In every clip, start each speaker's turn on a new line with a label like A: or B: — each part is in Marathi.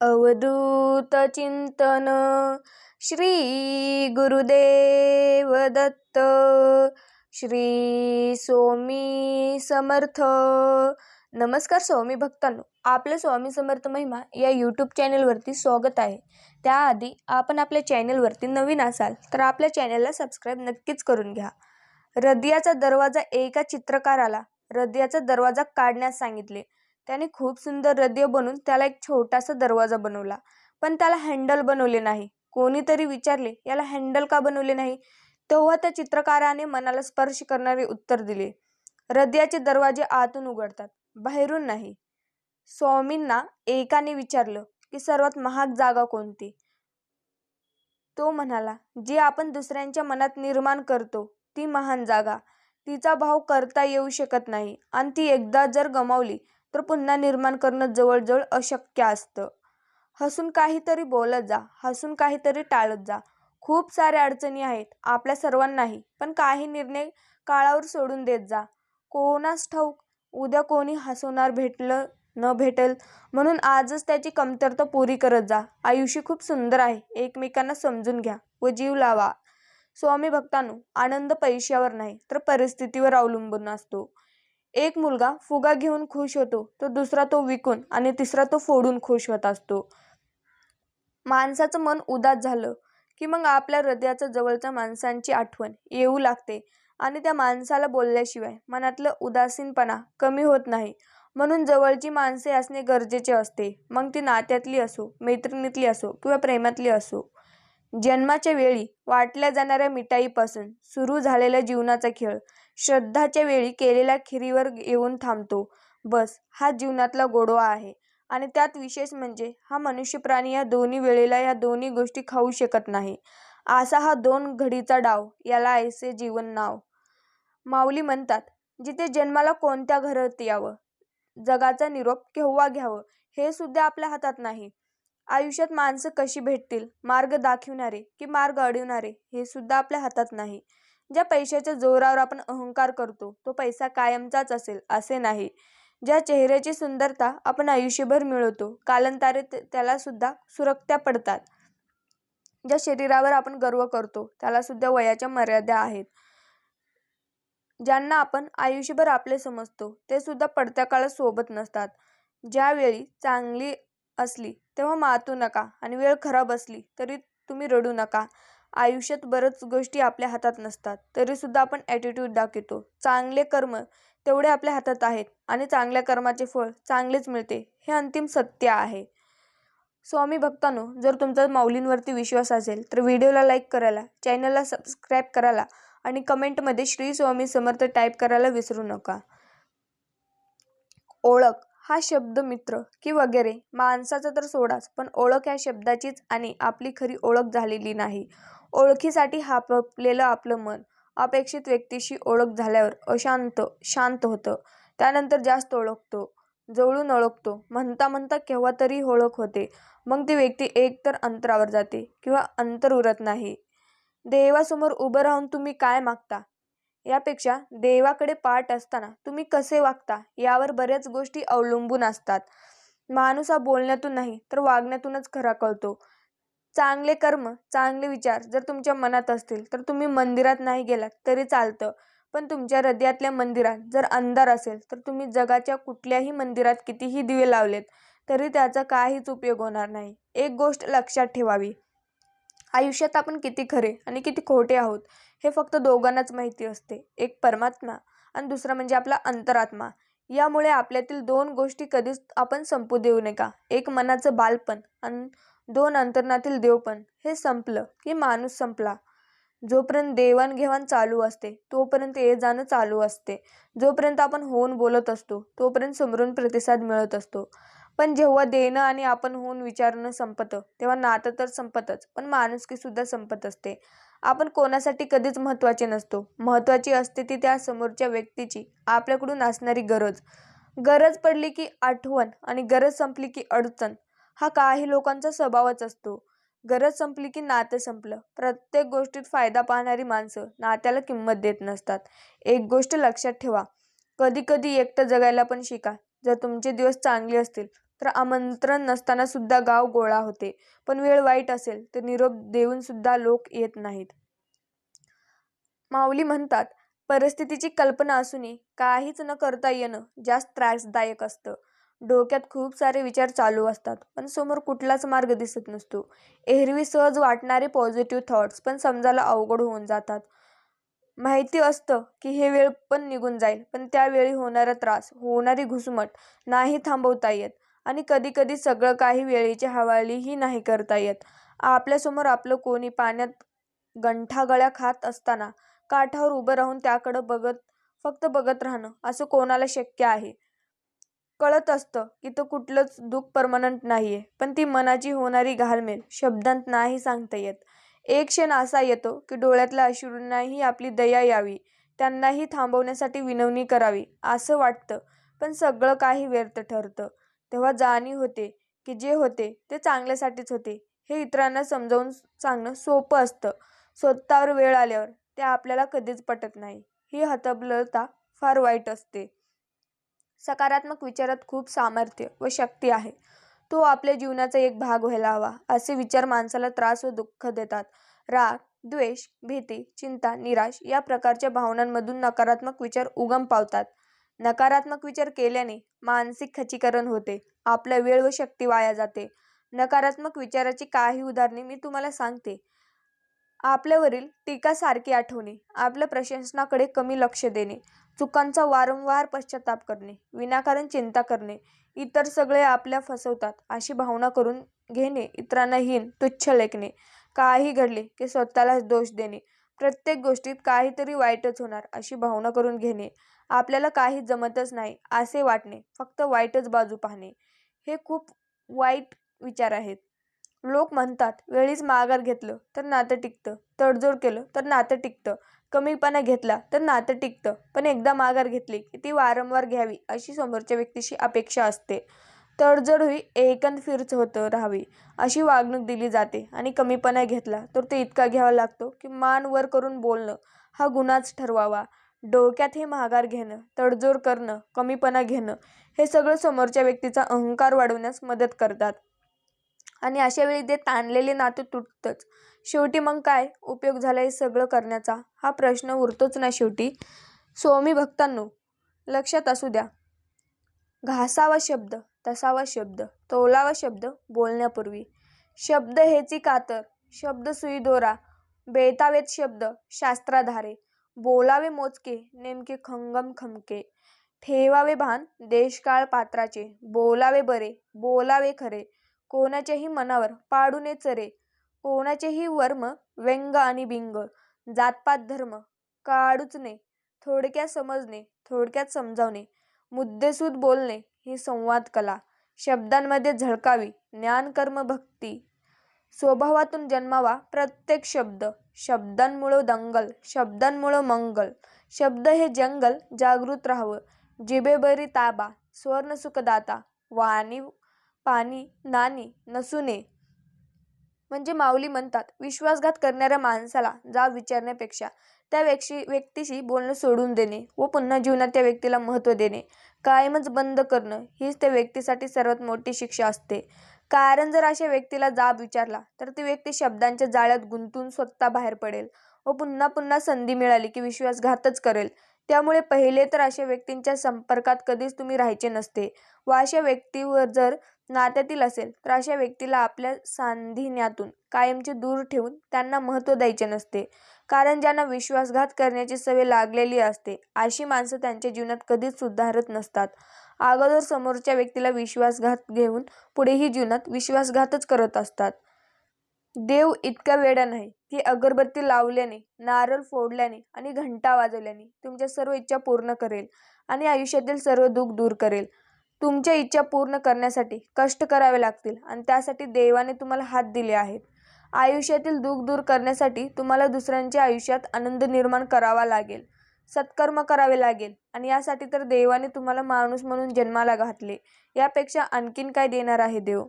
A: अवधूत चिंतन. श्री गुरुदेव दत्त. श्री स्वामी समर्थ. नमस्कार स्वामी भक्तांनो. आपलं स्वामी समर्थ महिमा या यूट्यूब चॅनलवरती स्वागत आहे. त्याआधी आपण आपल्या चॅनलवरती नवीन असाल तर आपल्या चॅनलला सबस्क्राईब नक्कीच करून घ्या. हृदयाचा दरवाजा एका चित्रकाराला हृदयाचा दरवाजा काढण्यास सांगितले. त्याने खूप सुंदर हृदय बनवून त्याला एक छोटासा दरवाजा बनवला. पण त्याला हँडल बनवले नाही. कोणीतरी विचारले याला हँडल का बनवले नाही? तेव्हा त्या चित्रकाराने मनाला स्पर्श करणारे उत्तर दिले. हृदयाचे दरवाजे आतून उघडतात बाहेरून नाही. स्वामींना एकाने विचारलं की सर्वात महाग जागा कोणती? तो म्हणाला जी आपण दुसऱ्यांच्या मनात निर्माण करतो ती महान जागा. तिचा भाव करता येऊ शकत नाही. आणि ती एकदा जर गमावली तर पुन्हा निर्माण करणं जवळजवळ अशक्य असतं. हसून काहीतरी बोलत जा हसून काहीतरी टाळत जा. खूप साऱ्या अडचणी आहेत आपल्या सर्वांनाही पण काही निर्णय काळावर सोडून देत जा. कोणास ठाऊक उद्या कोणी हसवणार भेटलं न भेटेल म्हणून आजच त्याची कमतरता पुरी करत जा. आयुष्य खूप सुंदर आहे एकमेकांना समजून घ्या व जीव लावा. स्वामी भक्तांनो आनंद पैशावर नाही तर परिस्थितीवर अवलंबून असतो. एक मुलगा फुगा घेऊन खुश होतो. तर दुसरा तो विकून आणि तिसरा तो फोडून खुश होत असतो. माणसाचं मन उदास झालं की मग आपल्या हृदयाच्या जवळच्या माणसांची आठवण येऊ लागते आणि त्या माणसाला बोलल्याशिवाय मनातलं उदासीनपणा कमी होत नाही. म्हणून जवळची माणसे असणे गरजेचे असते. मग ती नात्यातली असो मैत्रिणीतली असो किंवा प्रेमातली असो. जन्माच्या वेळी वाटल्या जाणाऱ्या मिठाईपासून सुरू झालेल्या जीवनाचा खेळ श्रद्धाच्या वेळी केलेल्या खिरीवर येऊन थांबतो. बस हा जीवनातला गोडवा आहे. आणि त्यात विशेष म्हणजे हा मनुष्य प्राणी या दोन्ही वेळेला या दोन्ही गोष्टी खाऊ शकत नाही. असा हा दोन घडीचा डाव याला ऐसे जीवन नाव. माऊली म्हणतात जिथे जन्माला कोणत्या घरात यावं? जगाचा निरोप केव्हा घ्यावं? हे सुद्धा आपल्या हातात नाही. आयुष्यात माणसं कशी भेटतील? मार्ग दाखवणारे की मार्ग अडवणारे? हे सुद्धा आपल्या हातात नाही. ज्या पैशाच्या जोरावर आपण अहंकार करतो तो पैसा कायमचाच असेल असे नाही. ज्या चेहऱ्याची सुंदरता आपण आयुष्यभर मिळवतो कालांतरे त्याला सुद्धा सुरक्त्या पडतात. ज्या शरीरावर आपण गर्व करतो त्याला सुद्धा वयाच्या मर्यादा आहेत. ज्यांना आपण आयुष्यभर आपले समजतो ते सुद्धा पडत्या काळात सोबत नसतात. ज्यावेळी चांगली असली तेव्हा मातू नका आणि वेळ खराब असली तरी तुम्ही रडू नका. आयुष्यात बरंच गोष्टी आपल्या हातात नसतात तरीसुद्धा आपण ॲटिट्यूड दाखवतो. चांगले कर्म तेवढे आपल्या हातात आहेत आणि चांगल्या कर्माचे फळ चांगलेच मिळते हे अंतिम सत्य आहे. स्वामी भक्तांनो जर तुमचा माऊलींवरती विश्वास असेल तर व्हिडिओला लाईक करायला चॅनलला सबस्क्राईब करायला आणि कमेंटमध्ये श्री स्वामी समर्थ टाईप करायला विसरू नका. ओळख हा शब्द मित्र की वगैरे माणसाचा तर सोडाच पण ओळख या शब्दाचीच आणि आपली खरी ओळख झालेली नाही. ओळखीसाठी हापलेलं आपलं मन अपेक्षित व्यक्तीशी ओळख झाल्यावर अशांत शांत होतं. त्यानंतर जास्त ओळखतो जवळून ओळखतो. म्हणता म्हणता केव्हा तरी ओळख होते. मग ती व्यक्ती एक तर अंतरावर जाते किंवा अंतर उरत नाही. देवासमोर उभं राहून तुम्ही काय मागता? यापेक्षा देवाकडे पाठ असताना तुम्ही कसे वागता? यावर बऱ्याच गोष्टी अवलंबून असतात. माणूस हा बोलण्यातून नाही तर वागण्यातूनच खरा कळतो. चांगले कर्म चांगले विचार जर तुमच्या मनात असतील तर तुम्ही मंदिरात नाही गेलात तरी चालतं. पण तुमच्या हृदयातल्या मंदिरात जर अंधार असेल तर तुम्ही जगाच्या कुठल्याही मंदिरात कितीही दिवे लावलेत तरी त्याचा काहीच उपयोग होणार नाही. एक गोष्ट लक्षात ठेवावी. आयुष्यात आपण किती खरे आणि किती खोटे आहोत हे फक्त दोघांनाच माहिती असते. एक परमात्मा आणि दुसरा म्हणजे आपला अंतरात्मा. यामुळे आपल्यातील दोन गोष्टी कधीच आपण संपू देऊ नका. एक मनाचं बालपण आणि दोन अंतरणातील देवपण हे संपलं की माणूस संपला. जोपर्यंत देवाणघेवाण चालू असते तोपर्यंत ये जाणं चालू असते. जोपर्यंत आपण होऊन बोलत असतो तोपर्यंत समोरून प्रतिसाद मिळत असतो. पण जेव्हा देणं आणि आपण होऊन विचारणं संपतं तेव्हा नातं तर संपतच पण माणुसकीसुद्धा संपत असते. आपण कोणासाठी कधीच महत्त्वाचे नसतो. महत्त्वाची असते ती त्या समोरच्या व्यक्तीची आपल्याकडून असणारी गरज. गरज पडली की आठवण आणि गरज संपली की अडचण. हा काही लोकांचा स्वभावच असतो. गरज संपली की नातं संपलं. प्रत्येक गोष्टीत फायदा पाहणारी माणसं नात्याला किंमत देत नसतात. एक गोष्ट लक्षात ठेवा. कधी कधी एकटं जगायला पण शिका. जर तुमचे दिवस चांगले असतील तर आमंत्रण नसताना सुद्धा गाव गोळा होते. पण वेळ वाईट असेल तर निरोप देऊन सुद्धा लोक येत नाहीत. माऊली म्हणतात परिस्थितीची कल्पना असूनही काहीच न करता येणं जास्त त्रासदायक असतं. डोक्यात खूप सारे विचार चालू असतात पण समोर कुठलाच मार्ग दिसत नसतो. एरवी सहज वाटणारे पॉझिटिव्ह थॉट्स पण समजायला अवघड होऊन जातात. माहिती असतं की हे वेळ पण निघून जाईल पण त्यावेळी होणारा त्रास होणारी घुसमट नाही थांबवता येत आणि कधीकधी सगळं काही वेळेची हवालीही नाही करता येत. आपल्यासमोर आपलं कोणी पाण्यात गंठागळ्या खात असताना काठावर उभं राहून त्याकडं बघत फक्त बघत राहणं असं कोणाला शक्य आहे? कळत असतं की तो कुठलंच दुःख परमनंट आहे पण ती मनाची होणारी घालमेल. शब्दांत नाही सांगता येत. एक क्षण असा येतो की डोळ्यातल्या अश्रूंनाही आपली दया यावी. त्यांनाही थांबवण्यासाठी विनवणी करावी असं वाटतं. पण सगळं काही व्यर्थ ठरतं. तेव्हा जाणीव होते की जे होते ते चांगल्यासाठीच होते. हे इतरांना समजावून सांगणं सोपं असतं. स्वतःवर वेळ आल्यावर ते आपल्याला कधीच पटत नाही. ही हतबलता फार वाईट असते. सकारात्मक विचारात खूप सामर्थ्य व शक्ती आहे. तो आपल्या जीवनाचा एक भाग व्हायला हवा असे विचार माणसाला त्रास व दुःख देतात. राग द्वेष भीती चिंता निराश या प्रकारच्या भावनांमधून नकारात्मक विचार उगम पावतात. नकारात्मक विचार केल्याने मानसिक खचीकरण होते आपला वेळ व शक्ती वाया जाते. नकारात्मक विचाराची काही उदाहरणे मी तुम्हाला सांगते. आपल्यावरील टीका सारखी आठवणे आपल्या प्रशंसनाकडे कमी लक्ष देणे चुकांचा वारंवार पश्चाताप करणे विनाकारण चिंता करणे इतर सगळे आपल्या फसवतात अशी भावना करून घेणे इतरांना हीन तुच्छ लेखणे. काही घडले की स्वतःलाच दोष देणे. प्रत्येक गोष्टीत काहीतरी वाईटच होणार अशी भावना करून घेणे. आपल्याला काही जमतच नाही असे वाटणे फक्त वाईटच बाजू पाहणे. हे खूप वाईट विचार आहेत. लोक म्हणतात वेळीच माघार घेतलं तर नातं टिकतं तडजोड केलं तर नातं टिकतं. कमीपणा घेतला तर नातं टिकतं. पण एकदा माघार घेतली की ती वारंवार घ्यावी अशी समोरच्या व्यक्तीशी अपेक्षा असते. तडजोड ही एकंद फिरच होतं राहावी अशी वागणूक दिली जाते आणि कमीपणा घेतला तर ते इतका घ्यावा लागतो की मान वर करून बोलणं हा गुन्हाच ठरवावा. डोक्यात हे माघार घेणं तडजोड करणं कमीपणा घेणं हे सगळं समोरच्या व्यक्तीचा अहंकार वाढवण्यास मदत करतात. आणि अशा वेळी ते ताणलेले नातं तुटतंच. शेवटी मग काय उपयोग झाला हे सगळं करण्याचा? हा प्रश्न उरतोच ना शेवटी. स्वामी भक्तांनो लक्षात असू द्या. घासावा शब्द तसावा शब्द तोलावा शब्द बोलण्यापूर्वी. शब्द हेची कातर शब्द सुई दोरा बेतावेत शब्द शास्त्राधारे. बोलावे मोजके नेमके खंगम खमके. ठेवावे भान देशकाळ पात्राचे. बोलावे बरे बोलावे खरे. कोणाच्याही मनावर पाडूने चरे. कोणाचेही वर्म व्यंग आणि बिंग. जातपात धर्म. काढूच थोडक्यात समजणे. थोडक्यात समजावणे. मुद्देसूद बोलणे ही संवाद कला. शब्दांमध्ये झळकावी. ज्ञान कर्म भक्ती. स्वभावातून जन्मावा प्रत्येक शब्द. शब्दांमुळं दंगल. शब्दांमुळं मंगल. शब्द हे जंगल जागृत राहावं. जिबेबरी ताबा. स्वर्ण सुखदाता वाणी पाणी नाणी नसुने म्हणजे माऊली म्हणतात. विश्वासघात करणाऱ्या माणसाला जाब विचारण्यापेक्षा त्या व्यक्ती व्यक्तीशी बोलणं सोडून देणे व पुन्हा जीवनात त्या व्यक्तीला महत्त्व देणे. कायमच बंद करणं हीच त्या व्यक्तीसाठी सर्वात मोठी शिक्षा असते. कारण जर अशा व्यक्तीला जाब विचारला तर ती व्यक्ती शब्दांच्या जाळ्यात गुंतून स्वतः बाहेर पडेल व पुन्हा पुन्हा संधी मिळाली की विश्वासघातच करेल. त्यामुळे पहिले तर अशा व्यक्तींच्या संपर्कात कधीच तुम्ही राहायचे नसते व अशा व्यक्तीवर जर नात्यातील असेल तर अशा व्यक्तीला आपल्या सांधिन्यातून कायमचे दूर ठेवून त्यांना महत्त्व द्यायचे नसते. कारण ज्यांना विश्वासघात करण्याची सवय लागलेली असते अशी माणसं त्यांच्या जीवनात कधीच सुधारत नसतात. अगोदर समोरच्या व्यक्तीला विश्वासघात घेऊन पुढेही जीवनात विश्वासघातच करत असतात. देव इतका वेडा नाही की अगरबत्ती लावल्याने नारळ फोडल्याने आणि घंटा वाजवल्याने तुमच्या सर्व इच्छा पूर्ण करेल आणि आयुष्यातील सर्व दुःख दूर करेल. तुमच्या इच्छा पूर्ण करण्यासाठी कष्ट करावे लागतील आणि त्यासाठी देवाने तुम्हाला हात दिले आहेत. आयुष्यातील दुःख दूर करण्यासाठी तुम्हाला दुसऱ्यांच्या आयुष्यात आनंद निर्माण करावा लागेल सत्कर्म करावे लागेल आणि यासाठी तर देवाने तुम्हाला माणूस म्हणून जन्माला घातले यापेक्षा आणखीन काय देणार आहे देव?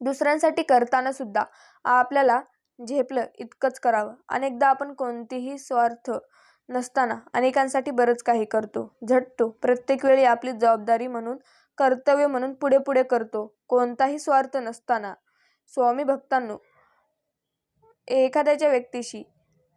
A: दुसऱ्यांसाठी करताना सुद्धा आपल्याला झेपलं इतकंच करावं. अनेकदा आपण कोणतीही स्वार्थ नसताना अनेकांसाठी बरंच काही करतो. झटतो. प्रत्येक वेळी आपली जबाबदारी म्हणून कर्तव्य म्हणून पुढे पुढे करतो. कोणताही स्वार्थ नसताना. स्वामी भक्तांनो एखाद्याच्या व्यक्तीशी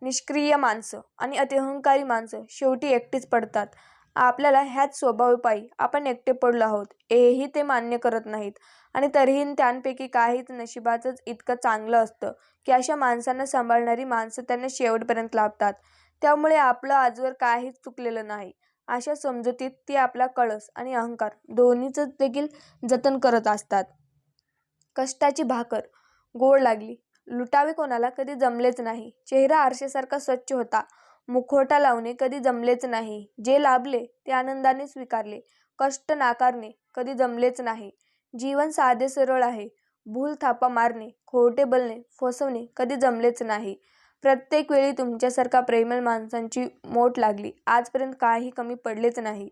A: निष्क्रिय माणसं आणि अतिअहंकारी माणसं शेवटी एकटीच पडतात. आपल्याला ह्याच स्वभावपायी आपण एकटे पडलो आहोत. हेही ते मान्य करत नाहीत. आणि तरीही त्यांपैकी काहीच नशिबाचंच इतकं चांगलं असतं की अशा माणसांना सांभाळणारी माणसं त्यांना शेवटपर्यंत लाभतात. त्यामुळे आपलं आजवर काहीच चुकलेलं नाही. अशा समजुतीत ती आपला कळस आणि अहंकार दोन्हीचं देखील जतन करत असतात. कष्टाची भाकर गोड लागली. लुटावे कोणाला कधी जमलेच नाही. चेहरा आरशासारखा स्वच्छ होता. मुखवटा लावणे कधी जमलेच नाही. जे लाभले ते आनंदाने स्वीकारले. कष्ट नाकारणे कधी जमलेच नाही. जीवन साधे सरळ आहे. भूल थापा मारणे खोटे बोलणे फसवणे कधी जमलेच नाही. प्रत्येक वेळी तुमच्यासारखा प्रेमळ माणसांची मोठ लागली. आजपर्यंत काही कमी पडलेच नाही.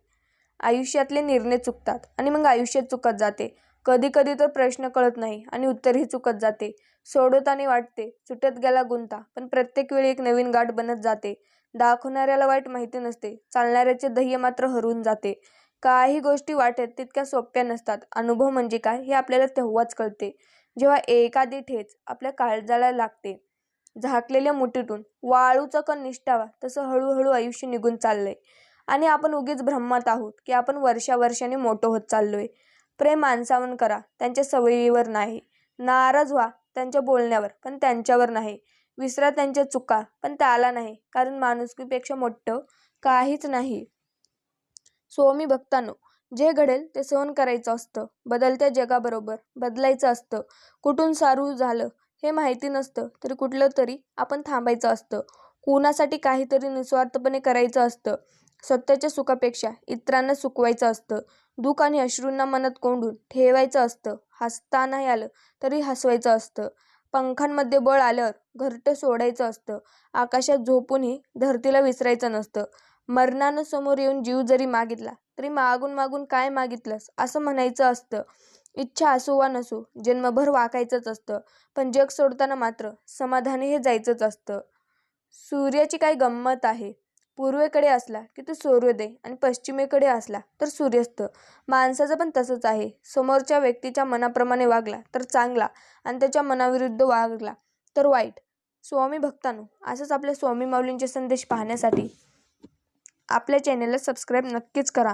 A: आयुष्यातले निर्णय चुकतात आणि मग आयुष्यात चुकत जाते. कधी कधी तर प्रश्न कळत नाही आणि उत्तरही चुकत जाते. सोडवताना वाटते सुटत गेला गुंता. पण प्रत्येक वेळी एक नवीन गाठ बनत जाते. दाखवणाऱ्याला वाईट माहिती नसते. चालणाऱ्याचे ध्येय मात्र हरवून जाते. काही गोष्टी वाटेत तितक्या सोप्या नसतात. अनुभव म्हणजे काय हे आपल्याला तेव्हाच कळते. जेव्हा एखादी ठेच आपल्या काळजाला लागते. झाकलेल्या मुठीतून. वाळूचा कण निष्ठावा तसं हळूहळू आयुष्य निघून चाललंय. आणि आपण उगीच भ्रमात आहोत की आपण वर्षावर्षाने मोठं होत चाललोय. प्रेम माणसावर करा त्यांच्या सवयीवर नाही. नाराज व्हा त्यांच्या बोलण्यावर पण त्यांच्यावर नाही. विसरा त्यांच्या चुका पण त्याला नाही कारण माणुसकीपेक्षा मोठं काहीच नाही. स्वामी भक्तांनो जे घडेल ते सहन करायचं असतं. बदलत्या जगाबरोबर बदलायचं असतं. कुठून सारू झालं? हे माहिती नसतं तरी कुठलं तरी आपण थांबायचं असतं. कुणासाठी काहीतरी निस्वार्थपणे करायचं असतं. स्वतःच्या सुखापेक्षा इतरांना सुकवायचं असतं. दुःख आणि अश्रूंना मनात कोंडून ठेवायचं असतं. हसता नाही आलं तरी हसवायचं असतं. पंखांमध्ये बळ आल्यावर घरटं सोडायचं असतं. आकाशात झोपूनही धरतीला विसरायचं नसतं. मरणानं समोर येऊन जीव जरी मागितला तरी मागून मागून काय मागितलंस असं म्हणायचं असतं. इच्छा असो वा नसो जन्मभर वाकायचंच असतं. पण जग सोडताना मात्र समाधानी हे जायचंच असतं. सूर्याची काही गंमत आहे. पूर्वेकडे असला की तो सूर्योदय आणि पश्चिमेकडे असला तर सूर्यास्त. माणसाचं पण तसंच आहे. समोरच्या व्यक्तीच्या मनाप्रमाणे वागला तर चांगला आणि त्याच्या मनाविरुद्ध वागला तर वाईट. स्वामी भक्तांनो असंच आपल्या स्वामी माऊलींचे संदेश पाहण्यासाठी आपल्या चॅनेलला सबस्क्राईब नक्कीच करा.